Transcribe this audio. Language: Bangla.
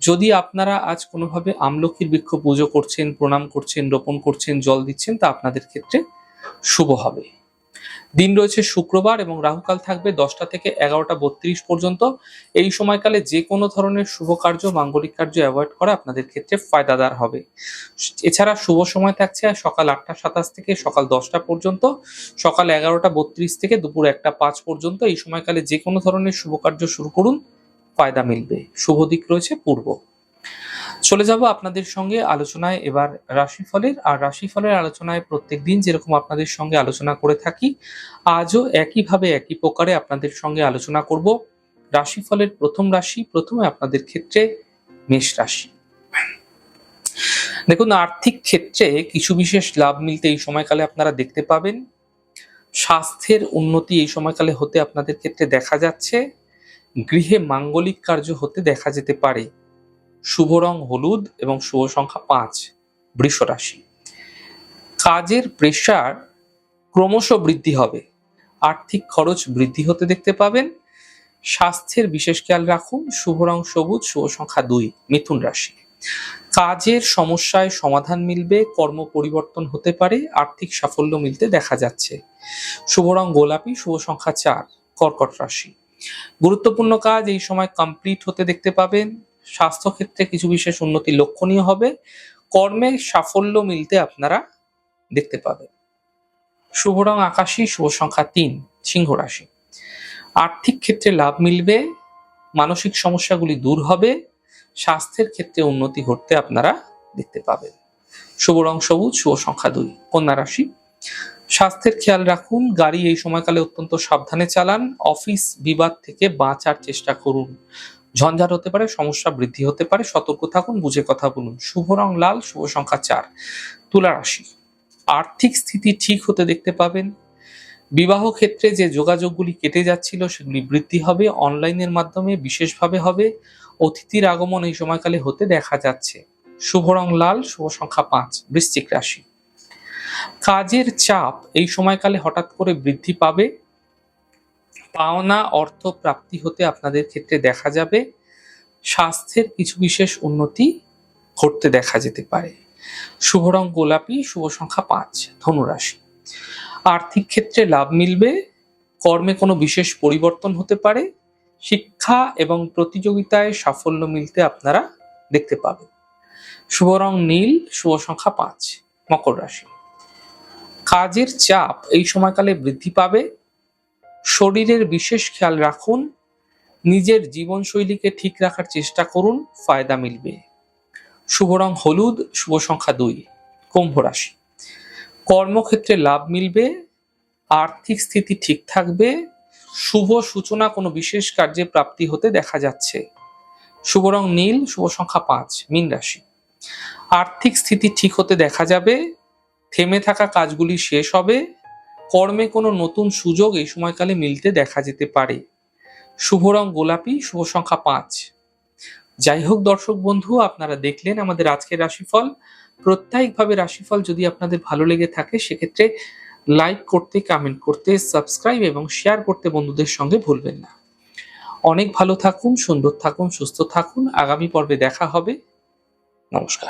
যদি আপনারা আজ কোনোভাবে আমলকির বৃক্ষ পুজো করছেন, প্রণাম করছেন, রোপণ করছেন, জল দিচ্ছেন, তা আপনাদের ক্ষেত্রে শুভ হবে। দিন রয়েছে শুক্রবার এবং রাহুকাল থাকবে দশটা থেকে এগারোটা বত্রিশ পর্যন্ত। এই সময়কালে যে কোনো ধরনের শুভ কার্য, মাঙ্গলিক কার্য অ্যাভয়েড করা আপনাদের ক্ষেত্রে ফায়দাদার হবে। এছাড়া শুভ সময় থাকছে সকাল আটটা সাতাশ থেকে সকাল দশটা পর্যন্ত, সকাল এগারোটা বত্রিশ থেকে দুপুর একটা পাঁচ পর্যন্ত। এই সময়কালে যে কোনো ধরনের শুভ কার্য শুরু করুন। ফায়দা মিলবে। শুভ দিক রয়েছে পূর্ব। চলে যাব আপনাদের সঙ্গে আলোচনায়। এবার রাশিফলের, আর রাশিফলের আলোচনায় প্রত্যেক দিন যেরকম আপনাদের সঙ্গে আলোচনা করে থাকি, আজও একইভাবে একই প্রকারে আপনাদের সঙ্গে আলোচনা করব। রাশিফলের প্রথম রাশি, প্রথমে আপনাদের ক্ষেত্রে মেষ রাশি। দেখুন, আর্থিক ক্ষেত্রে কিছু বিশেষ লাভ মিলতে এই সময়কালে আপনারা দেখতে পাবেন। স্বাস্থ্যের উন্নতি এই সময়কালে হতে আপনাদের ক্ষেত্রে দেখা যাচ্ছে। গৃহে মাঙ্গলিক কার্য হতে দেখা যেতে পারে। শুভ রং হলুদ এবং শুভ সংখ্যা পাঁচ, বৃষ রাশি। কাজের প্রেশার ক্রমশ বৃদ্ধি হবে। আর্থিক খরচ বৃদ্ধি হতে দেখতে পাবেন। স্বাস্থ্যের বিশেষ খেয়াল রাখুন, শুভ রং সবুজ, শুভ সংখ্যা দুই, মিথুন রাশি। কাজের সমস্যায় সমাধান মিলবে, কর্ম পরিবর্তন হতে পারে, আর্থিক সাফল্য মিলতে দেখা যাচ্ছে। শুভ রং গোলাপি, শুভ সংখ্যা চার, কর্কট রাশি। গুরুত্বপূর্ণ কাজ, এই সময় কমপ্লিট হতে দেখতে পাবেন। স্বাস্থ্যক্ষেত্রে কিছু বিশেষ উন্নতি লক্ষণীয় হবে। কর্মে সাফল্য মিলতে আপনারা দেখতে পাবেন। শুভ রং আকাশী, শুভ সংখ্যা তিন, সিংহ রাশি। আর্থিক ক্ষেত্রে লাভ মিলবে, মানসিক সমস্যাগুলি দূর হবে, স্বাস্থ্যের ক্ষেত্রে উন্নতি ঘটতে আপনারা দেখতে পাবেন। শুভ রং সবুজ, শুভ সংখ্যা দুই, কন্যা রাশি। স্বাস্থ্যের খেয়াল রাখুন, গাড়ি এই সময়কালে অত্যন্ত সাবধানে চালান, অফিস বিবাদ থেকে বাঁচার চেষ্টা করুন। ঝঞ্ঝাট হতে পারে, সমস্যা বৃদ্ধি হতে পারে, সতর্ক থাকুন, বুঝে কথা বলুন। শুভ রং লাল, শুভ সংখ্যা চার। তুলা রাশি। আর্থিক স্থিতি ঠিক হতে দেখতে পাবেন। বিবাহ ক্ষেত্রে যে যোগাযোগগুলি কেটে যাচ্ছিল, সেগুলি বৃদ্ধি হবে, অনলাইনের মাধ্যমে বিশেষভাবে হবে। অতিথির আগমন এই সময়কালে হতে দেখা যাচ্ছে। শুভ রং লাল, শুভ সংখ্যা পাঁচ। বৃশ্চিক রাশি। কাজের চাপ এই সময়কালে হঠাৎ করে বৃদ্ধি পাবে। পাওনা অর্থ প্রাপ্তি হতে আপনাদের ক্ষেত্রে দেখা যাবে। স্বাস্থ্যের কিছু বিশেষ উন্নতি ঘটতে দেখা যেতে পারে। শুভ রং গোলাপি, শুভ সংখ্যা পাঁচ, ধনুরাশি। আর্থিক ক্ষেত্রে লাভ মিলবে। কর্মে কোনো বিশেষ পরিবর্তন হতে পারে। শিক্ষা এবং প্রতিযোগিতায় সাফল্য মিলতে আপনারা দেখতে পাবেন। শুভ রং নীল, শুভ সংখ্যা পাঁচ, মকর রাশি। কাজের চাপ এই সময়কালে বৃদ্ধি পাবে। শরীরের বিশেষ খেয়াল রাখুন। নিজের জীবনশৈলীকে ঠিক রাখার চেষ্টা করুন, ফায়দা মিলবে। শুভ রং হলুদ, শুভ সংখ্যা দুই, কুম্ভ রাশি। কর্মক্ষেত্রে লাভ মিলবে, আর্থিক স্থিতি ঠিক থাকবে, শুভ সূচনা কোনো বিশেষ কার্যে প্রাপ্তি হতে দেখা যাচ্ছে। শুভ রং নীল, শুভ সংখ্যা পাঁচ, মীন রাশি। আর্থিক স্থিতি ঠিক হতে দেখা যাবে থেমে থাকা কাজগুলি শেষ হবে। কর্মে কোনো নতুন সুযোগ এই সময়কালে মিলতে দেখা যেতে পারে। শুভ রং গোলাপি, শুভ সংখ্যা পাঁচ। যাই হোক দর্শক বন্ধু, আপনারা দেখলেন আমাদের আজকের রাশিফল। প্রত্যায়িকভাবে রাশিফল যদি আপনাদের ভালো লেগে থাকে, সেক্ষেত্রে লাইক করতে, কমেন্ট করতে, সাবস্ক্রাইব এবং শেয়ার করতে বন্ধুদের সঙ্গে ভুলবেন না। অনেক ভালো থাকুন, সুন্দর থাকুন, সুস্থ থাকুন। আগামী পর্বে দেখা হবে। নমস্কার।